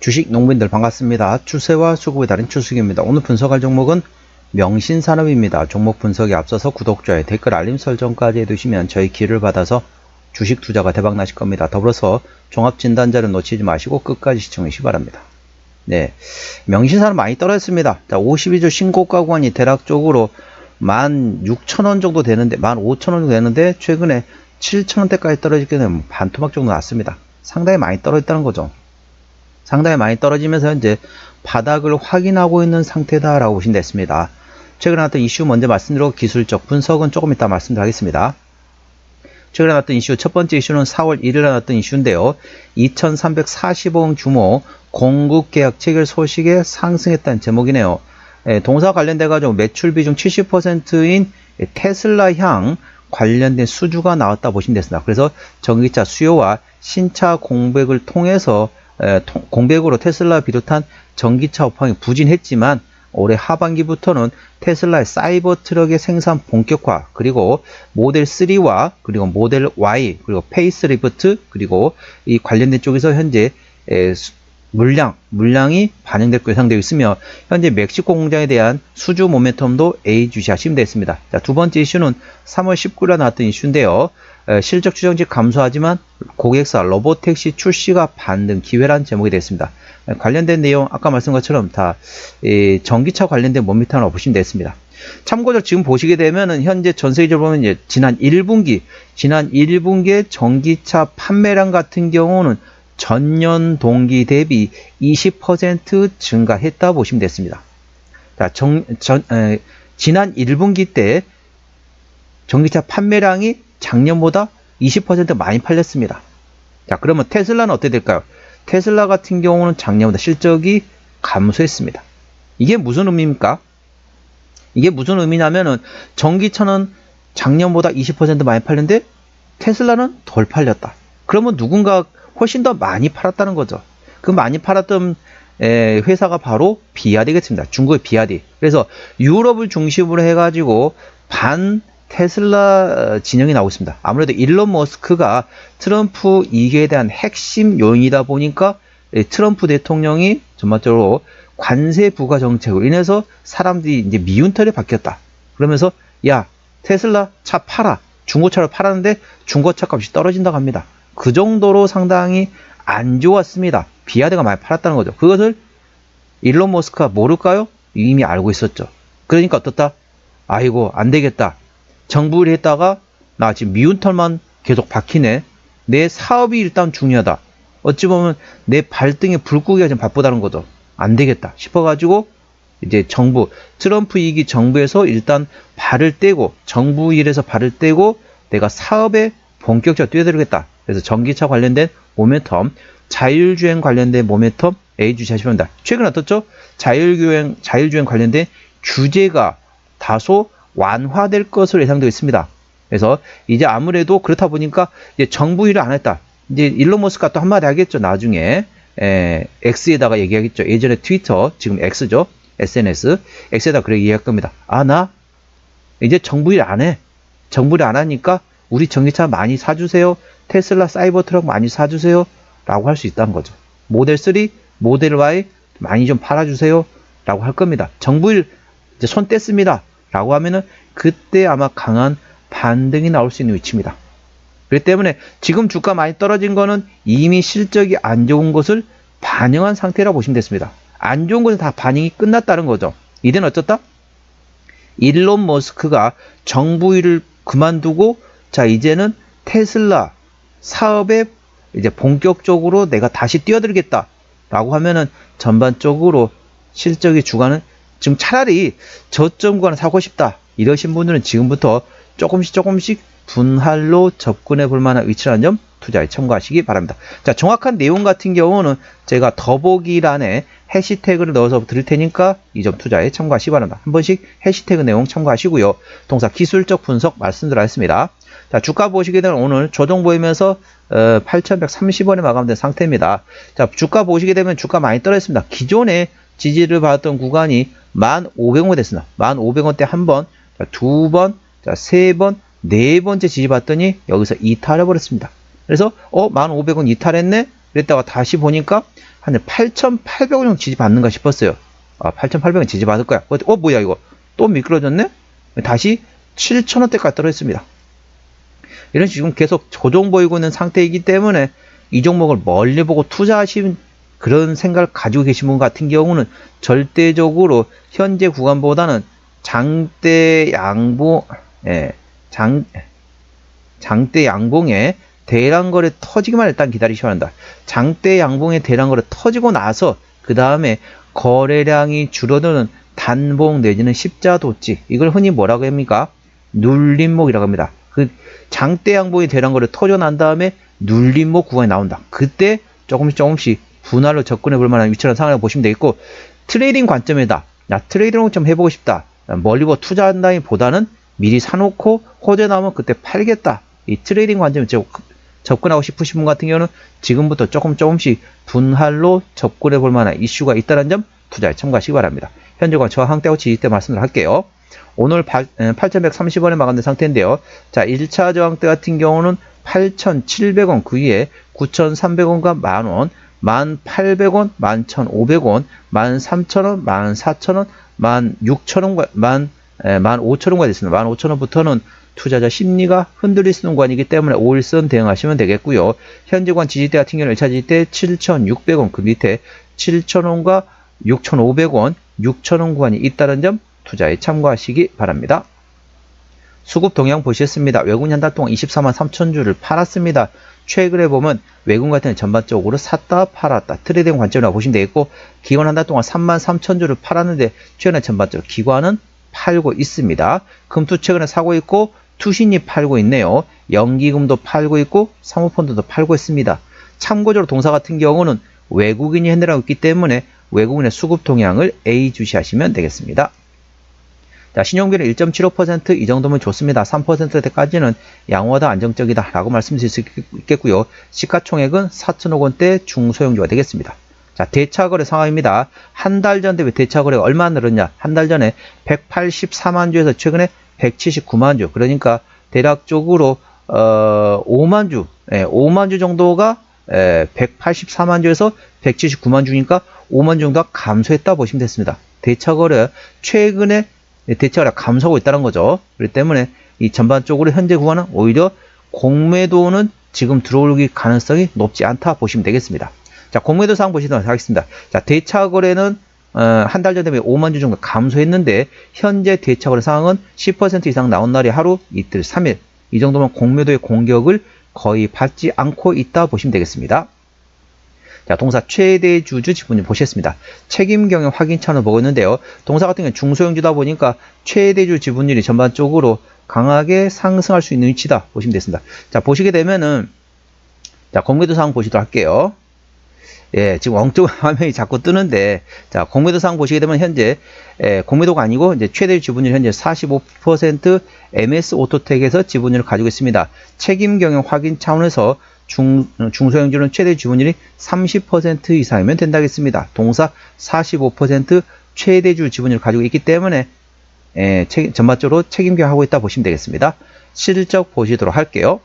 주식 농민들 반갑습니다. 추세와 수급의 달인 추수입니다. 오늘 분석할 종목은 명신산업입니다. 종목 분석에 앞서서 구독자의 댓글 알림 설정까지 해두시면 저희 길을 받아서 주식 투자가 대박 나실 겁니다. 더불어서 종합 진단자를 놓치지 마시고 끝까지 시청해 주시기 바랍니다. 네. 명신산업 많이 떨어졌습니다. 자, 52주 신고가 구간이 대략적으로 16,000원 정도 되는데, 15,000원 정도 되는데, 최근에 7,000원대까지 떨어지게 되면 반토막 정도 났습니다. 상당히 많이 떨어졌다는 거죠. 상당히 많이 떨어지면서 현재 바닥을 확인하고 있는 상태다라고 보시면 됐습니다. 최근에 나왔던 이슈 먼저 말씀드리고 기술적 분석은 조금 이따 말씀드리겠습니다. 최근에 나왔던 이슈 첫 번째 이슈는 4월 1일에 나왔던 이슈인데요. 2345억 규모 공급 계약 체결 소식에 상승했다는 제목이네요. 예, 동사 관련돼 가지고 매출 비중 70%인 테슬라 향 관련된 수주가 나왔다 보시면 됐습니다. 그래서 전기차 수요와 신차 공백을 통해서 공백으로 테슬라 비롯한 전기차 업황이 부진했지만 올해 하반기부터는 테슬라의 사이버 트럭의 생산 본격화 그리고 모델 3와 그리고 모델 Y 그리고 페이스리프트 그리고 이 관련된 쪽에서 현재 물량 물량이 반영될 거 예상되어 있으며 현재 멕시코 공장에 대한 수주 모멘텀도 A 주시하시면 되겠습니다. 자, 두 번째 이슈는 3월 19일에 나왔던 이슈인데요. 에, 실적 추정치 감소하지만 고객사 로보택시 출시가 반등 기회란 제목이 됐습니다. 에, 관련된 내용 아까 말씀한 것처럼 다 이, 전기차 관련된 모멘텀을 보시면 되겠습니다. 참고로 지금 보시게 되면은 현재 전 세계적으로 보면 이제 지난 1분기 지난 1분기의 전기차 판매량 같은 경우는 전년 동기 대비 20% 증가했다 보시면 됐습니다. 자, 정, 전, 에, 지난 1분기 때 전기차 판매량이 작년보다 20% 많이 팔렸습니다. 자, 그러면 테슬라는 어떻게 될까요? 테슬라 같은 경우는 작년보다 실적이 감소했습니다. 이게 무슨 의미입니까? 이게 무슨 의미냐면은 전기차는 작년보다 20% 많이 팔렸는데 테슬라는 덜 팔렸다. 그러면 누군가 훨씬 더 많이 팔았다는 거죠. 그 많이 팔았던 에, 회사가 바로 비아디겠습니다. 중국의 비아디. 그래서 유럽을 중심으로 해가지고 반 테슬라 어, 진영이 나오고 있습니다. 아무래도 일론 머스크가 트럼프 이기에 대한 핵심 요인이다 보니까 예, 트럼프 대통령이 전반적으로 관세 부과 정책으로 인해서 사람들이 이제 미운털이 바뀌었다. 그러면서 야 테슬라 차 팔아 중고차를 팔았는데 중고차 값이 떨어진다고 합니다. 그 정도로 상당히 안 좋았습니다. 비아드가 많이 팔았다는 거죠. 그것을 일론 머스크가 모를까요? 이미 알고 있었죠. 그러니까 어떻다? 아이고 안 되겠다. 정부를 했다가 나 지금 미운 털만 계속 박히네. 내 사업이 일단 중요하다. 어찌 보면 내 발등에 불 끄기가 좀 바쁘다는 거죠. 안 되겠다 싶어가지고 이제 정부 트럼프 이기 정부에서 일단 발을 떼고 정부 일에서 발을 떼고 내가 사업에 본격적으로 뛰어들겠다. 그래서 전기차 관련된 모멘텀, 자율주행 관련된 모멘텀 A 주시하시면 됩니다. 최근 어떻죠? 자율주행 자율주행 관련된 규제가 다소 완화될 것으로 예상되고 있습니다. 그래서 이제 아무래도 그렇다 보니까 이제 정부 일을 안 했다. 이제 일론 머스크가 또 한마디 하겠죠. 나중에 에, X에다가 얘기하겠죠. 예전에 트위터, 지금 X죠. SNS. X에다 그렇게 얘기할 겁니다. 아, 나 이제 정부 일 안 해. 정부 일 안 하니까 우리 전기차 많이 사주세요. 테슬라 사이버 트럭 많이 사주세요. 라고 할 수 있다는 거죠. 모델 3, 모델 Y 많이 좀 팔아주세요. 라고 할 겁니다. 정부 일 이제 손 뗐습니다. 라고 하면은 그때 아마 강한 반등이 나올 수 있는 위치입니다. 그렇기 때문에 지금 주가 많이 떨어진 거는 이미 실적이 안 좋은 것을 반영한 상태라고 보시면 됐습니다. 안 좋은 것은 다 반영이 끝났다는 거죠. 이제는 어쩌다? 일론 머스크가 정부 일을 그만두고 자 이제는 테슬라 사업에 이제 본격적으로 내가 다시 뛰어들겠다라고 하면은 전반적으로 실적이 주가는 지금 차라리 저점 구간을 사고 싶다 이러신 분들은 지금부터 조금씩 조금씩 분할로 접근해 볼 만한 위치라는 점 투자에 참고하시기 바랍니다. 자, 정확한 내용 같은 경우는 제가 더보기란에 해시태그를 넣어서 드릴 테니까 이 점 투자에 참고하시기 바랍니다. 한 번씩 해시태그 내용 참고하시고요. 동사 기술적 분석 말씀드렸습니다. 자, 주가 보시게 되면 오늘 조정 보이면서 어, 8,130원에 마감된 상태입니다. 자, 주가 보시게 되면 주가 많이 떨어졌습니다. 기존에 지지를 받았던 구간이 1,500원 됐습니다. 1,500원대 한 번, 자, 두 번, 자, 세 번, 네 번째 지지받더니 여기서 이탈해 버렸습니다. 그래서 어 1,500원 이탈했네. 그랬다가 다시 보니까 한 8,800원 정도 지지받는가 싶었어요. 아, 8,800원 지지받을 거야. 어, 어, 뭐야 이거 또 미끄러졌네? 다시 7,000원대까지 떨어졌습니다. 이런 식으로 계속 조정 보이고 있는 상태이기 때문에 이 종목을 멀리 보고 투자하신 그런 생각을 가지고 계신 분 같은 경우는 절대적으로 현재 구간보다는 장대 양봉, 예, 장, 장대 양봉에 대량 거래 터지기만 일단 기다리셔야 한다. 장대 양봉의 대량 거래 터지고 나서 그 다음에 거래량이 줄어드는 단봉 내지는 십자도치 이걸 흔히 뭐라고 합니까? 눌림목이라고 합니다. 그 장대 양봉의 대량 거래 터져 난 다음에 눌림목 구간이 나온다. 그때 조금씩 조금씩 분할로 접근해 볼 만한 위치라는 상황을 보시면 되겠고 트레이딩 관점이다. 나 트레이딩을 좀 해보고 싶다. 멀리 보 투자한다기 보다는 미리 사놓고 호재 나오면 그때 팔겠다. 이 트레이딩 관점에 접근하고 싶으신 분 같은 경우는 지금부터 조금 조금씩 분할로 접근해 볼 만한 이슈가 있다는 점 투자에 참고하시기 바랍니다. 현재가 저항대고 지지대 말씀을 할게요. 오늘 8,130원에 마감된 상태인데요. 자, 1차 저항대 같은 경우는 8,700원 그 위에 9,300원과 만원, 1,800원, 11,500원, 13,000원, 14,000원, 16,000원과 15,000원과 됐습니다. 15,000원부터는 투자자 심리가 흔들릴 수 있는 구간이기 때문에 5일선 대응하시면 되겠고요. 현재관 지지대 같은 경우는 1차 지지대 7,600원 그 밑에 7,000원과 6,500원, 6,000원 구간이 있다는 점 투자에 참고하시기 바랍니다. 수급 동향 보셨습니다. 외국인 한 달 동안 24만 3천 주를 팔았습니다. 최근에 보면 외국 같은 전반적으로 샀다 팔았다 트레이딩 관점으로 보시면 되겠고 기관 한 달 동안 3만 3천 주를 팔았는데 최근에 전반적으로 기관은 팔고 있습니다. 금투 최근에 사고 있고 투신이 팔고 있네요. 연기금도 팔고 있고 사모펀드도 팔고 있습니다. 참고적으로 동사 같은 경우는 외국인이 핸들하고 있기 때문에 외국인의 수급 동향을 A 주시하시면 되겠습니다. 자, 신용비율 1.75%이 정도면 좋습니다. 3%대까지는 양호하다 안정적이다 라고 말씀드릴 수 있겠고요. 시가총액은 4천억 원대 중소형주가 되겠습니다. 자, 대차거래 상황입니다. 한 달 전 대비 대차거래가 얼마나 늘었냐? 한 달 전에 184만 주에서 최근에 179만 주. 그러니까 대략적으로 어, 5만 주, 예, 5만 주 정도가 예, 184만 주에서 179만 주니까 5만 주 정도가 감소했다 보시면 됐습니다. 대차거래 최근에 대차가 감소하고 있다는 거죠. 그렇기 때문에 이 전반적으로 현재 구간은 오히려 공매도는 지금 들어오기 가능성이 높지 않다 보시면 되겠습니다. 자, 공매도 상황 보시도록 하겠습니다. 자, 대차 거래는 어, 한 달 전 대비 5만 주 정도 감소했는데 현재 대차 거래 상황은 10% 이상 나온 날이 하루, 이틀, 3일. 이 정도면 공매도의 공격을 거의 받지 않고 있다 보시면 되겠습니다. 자, 동사 최대 주주 지분율 보셨습니다. 책임 경영 확인 차원을 보고 있는데요. 동사 같은 경우는 중소형주다 보니까 최대주 지분율이 전반적으로 강하게 상승할 수 있는 위치다 보시면 되겠습니다. 자, 보시게 되면은 자, 공매도 상황 보시도록 할게요. 예, 지금 엉뚱 화면이 자꾸 뜨는데, 자, 공매도 상황 보시게 되면 현재, 예, 공매도가 아니고, 이제 최대 지분율 현재 45% MS 오토텍에서 지분율을 가지고 있습니다. 책임 경영 확인 차원에서 중, 중소형주는 최대 지분율이 30% 이상이면 된다겠습니다. 동사 45% 최대주 지분율을 가지고 있기 때문에 에, 책, 전반적으로 책임경하고 있다 보시면 되겠습니다. 실적 보시도록 할게요.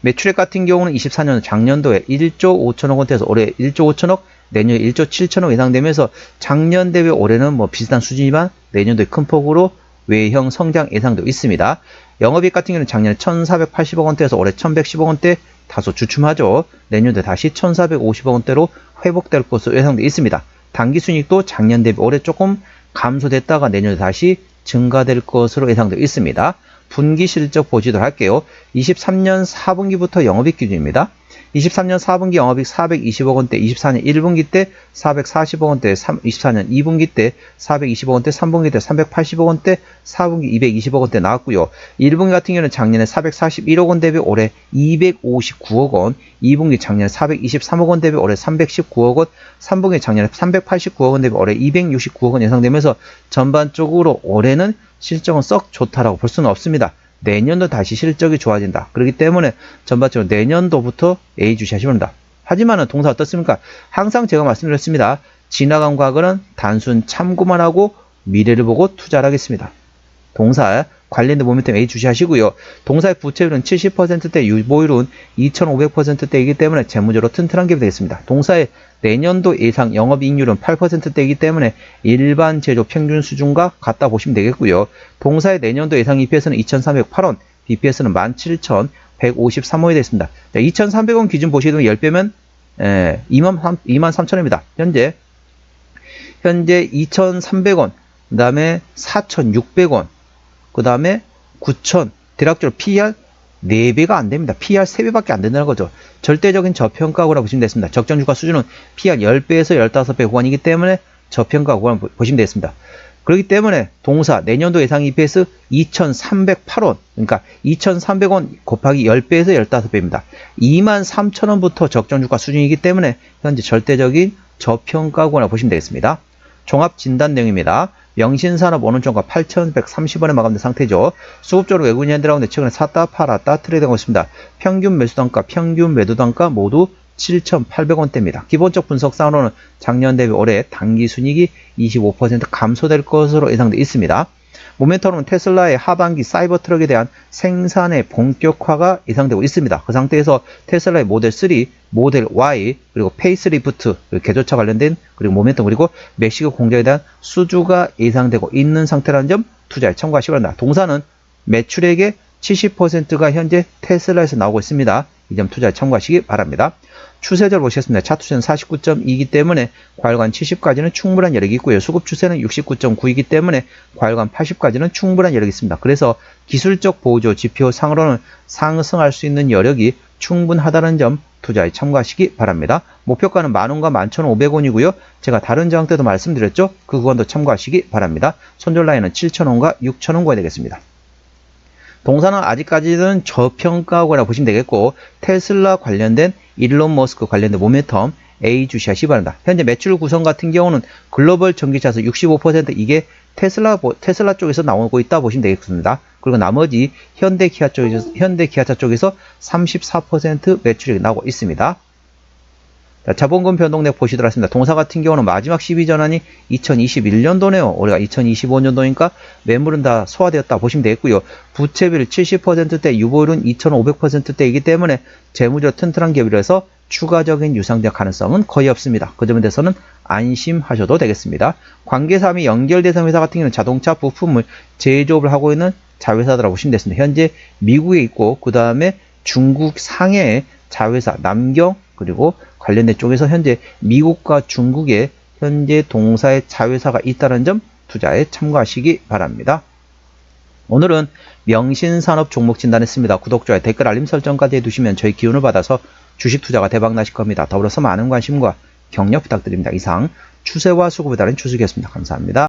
매출액 같은 경우는 24년 작년도에 1조 5천억 원대에서 올해 1조 5천억, 내년에 1조 7천억 예상 되면서 작년 대비 올해는 뭐 비슷한 수준이지만 내년도에 큰 폭으로 외형 성장 예상도 있습니다. 영업이익 같은 경우는 작년에 1,480억 원대에서 올해 1,110억 원대 다소 주춤하죠. 내년도 다시 1,450억 원대로 회복될 것으로 예상되어 있습니다. 당기순익도 작년 대비 올해 조금 감소됐다가 내년도 다시 증가될 것으로 예상되어 있습니다. 분기 실적 보시도록 할게요. 23년 4분기부터 영업이익 기준입니다. 23년 4분기 영업이익 420억 원대, 24년 1분기 때 440억 원대, 24년 2분기 때 420억 원대, 3분기 때 380억 원대, 4분기 220억 원대 나왔고요. 1분기 같은 경우는 작년에 441억 원 대비 올해 259억 원, 2분기 작년에 423억 원 대비 올해 319억 원, 3분기 작년에 389억 원 대비 올해 269억 원 예상되면서 전반적으로 올해는 실적은 썩 좋다라고 볼 수는 없습니다. 내년도 다시 실적이 좋아진다. 그렇기 때문에 전반적으로 내년도부터 A 주시하시면 된다. 하지만은 동사 어떻습니까? 항상 제가 말씀드렸습니다. 지나간 과거는 단순 참고만 하고 미래를 보고 투자를 하겠습니다. 동사 관련된 모멘텀 A 주시하시고요. 동사의 부채율은 70%대, 유보율은 2500%대이기 때문에 재무적으로 튼튼한 게 되겠습니다. 동사의 내년도 예상 영업이익률은 8%대이기 때문에 일반 제조 평균 수준과 같다 보시면 되겠고요. 동사의 내년도 예상 EPS는 2,308원, BPS는 17,153원이 됐습니다. 2,300원 기준 보시게 되면 10배면 에, 2만, 2만 3천원입니다. 현재 현재 2,300원, 그 다음에 4,600원, 그 다음에 9,000, 대략적으로 PR 4배가 안 됩니다. PR 3배밖에 안 된다는 거죠. 절대적인 저평가구라고 보시면 되겠습니다. 적정 주가 수준은 PR 10배에서 15배 구간이기 때문에 저평가 구간 보시면 되겠습니다. 그렇기 때문에 동사 내년도 예상 EPS 2,308원, 그러니까 2,300원 곱하기 10배에서 15배입니다. 23,000원부터 적정 주가 수준이기 때문에 현재 절대적인 저평가구나 보시면 되겠습니다. 종합 진단 내용입니다. 명신산업 오른쪽과 8,130원에 마감된 상태죠. 수급적으로 현대라운데 최근에 샀다 팔았다 트레이드하고 있습니다. 평균 매수 단가, 평균 매도 단가 모두 7,800원대입니다. 기본적 분석상으로는 작년 대비 올해 단기 순이익이 25% 감소될 것으로 예상되어 있습니다. 모멘텀은 테슬라의 하반기 사이버 트럭에 대한 생산의 본격화가 예상되고 있습니다. 그 상태에서 테슬라의 모델 3, 모델 Y, 그리고 페이스리프트, 개조차 관련된 그리고 모멘텀 그리고 멕시코 공장에 대한 수주가 예상되고 있는 상태라는 점 투자에 참고하시기 바랍니다. 동사는 매출액의 70%가 현재 테슬라에서 나오고 있습니다. 이 점 투자에 참고하시기 바랍니다. 추세절 보시겠습니다. 차투세는 49.2이기 때문에 과열관 70까지는 충분한 여력이 있고요. 수급 추세는 69.9이기 때문에 과열관 80까지는 충분한 여력이 있습니다. 그래서 기술적 보조 지표 상으로는 상승할 수 있는 여력이 충분하다는 점 투자에 참고하시기 바랍니다. 목표가는 만원과 11,500원이고요. 제가 다른 저항 때도 말씀드렸죠. 그 구간도 참고하시기 바랍니다. 손절 라인은 7,000원과 6,000원가 되겠습니다. 동사는 아직까지는 저평가하거나 보시면 되겠고 테슬라 관련된 일론 머스크 관련된 모멘텀 A 주시하시 기 바랍니다. 현재 매출 구성 같은 경우는 글로벌 전기차에서 65% 이게 테슬라 테슬라 쪽에서 나오고 있다 보시면 되겠습니다. 그리고 나머지 현대 기아 쪽에서 현대 기아차 쪽에서 34% 매출이 나오고 있습니다. 자, 자본금 변동액 보시도록 하겠습니다. 동사 같은 경우는 마지막 12전환이 2021년도네요. 올해가 2025년도니까 매물은 다 소화되었다 보시면 되겠고요. 부채비율 70%대, 유보율은 2500%대이기 때문에 재무적 튼튼한 기업이라서 추가적인 유상적 가능성은 거의 없습니다. 그 점에 대해서는 안심하셔도 되겠습니다. 관계사 및 연결 대상 회사 같은 경우는 자동차 부품을 제조업을 하고 있는 자회사들라고 보시면 되겠습니다. 현재 미국에 있고 그 다음에 중국 상해의 자회사 남경 그리고 관련된 쪽에서 현재 미국과 중국에 현재 동사의 자회사가 있다는 점 투자에 참고하시기 바랍니다. 오늘은 명신산업 종목 진단했습니다. 구독, 좋아요, 댓글, 알림 설정까지 해두시면 저희 기운을 받아서 주식 투자가 대박 나실 겁니다. 더불어서 많은 관심과 격려 부탁드립니다. 이상 추세와 수급에 따른 추석이었습니다. 감사합니다.